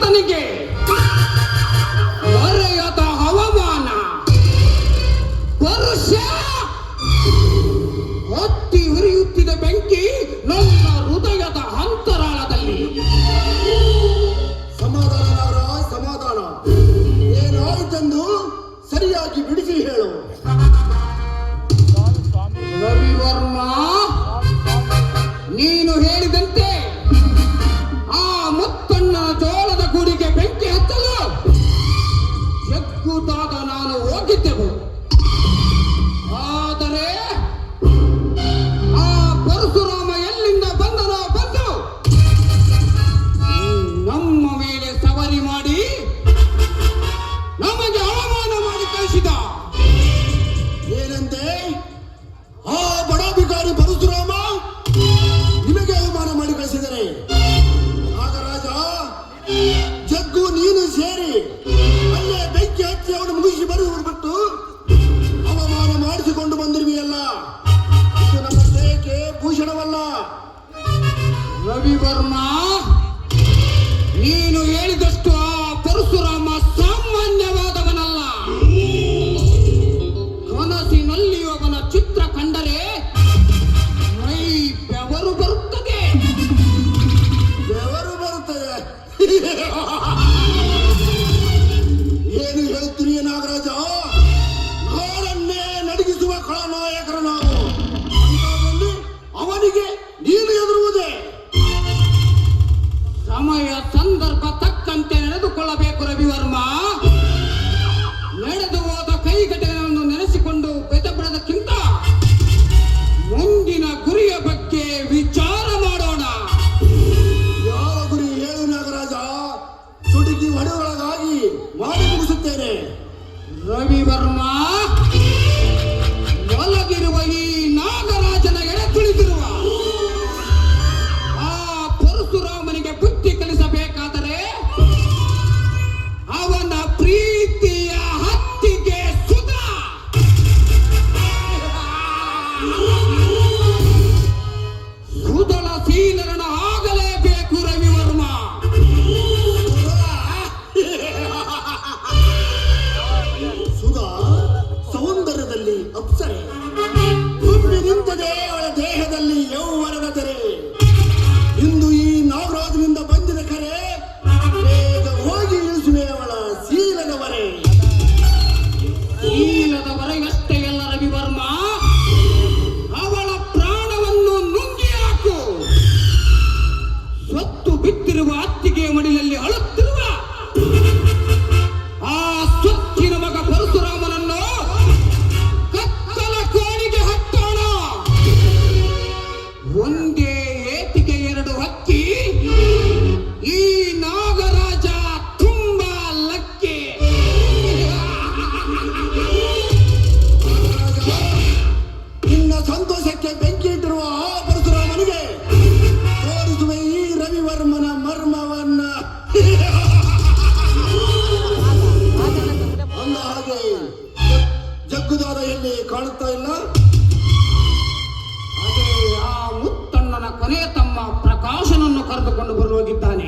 ಭಗವಂತನಿಗೆ ಅಂತೆ ಆ ಬಡ ಭಿಕಾರಿ ಪರಶುರಾಮ ಏನು ಹೇಳ್ತೀರಿ ನಾಗರಾಜ? ನಾಡನ್ನೇ ನಡಗಿಸುವ ಖಳನಾಯಕರ ನಾವು ಅವನಿಗೆ ನೀನು ಎದುರು 없어요. 분명인데 ಇಲ್ಲಿ ಕಾಣುತ್ತಾ ಇಲ್ಲ. ಅದೇ ಆ ಮುತ್ತಣ್ಣನ ಕೊನೆ ತಮ್ಮ ಪ್ರಕಾಶನನ್ನು ಕರೆದುಕೊಂಡು ಬರುವಾಗಿದ್ದಾನೆ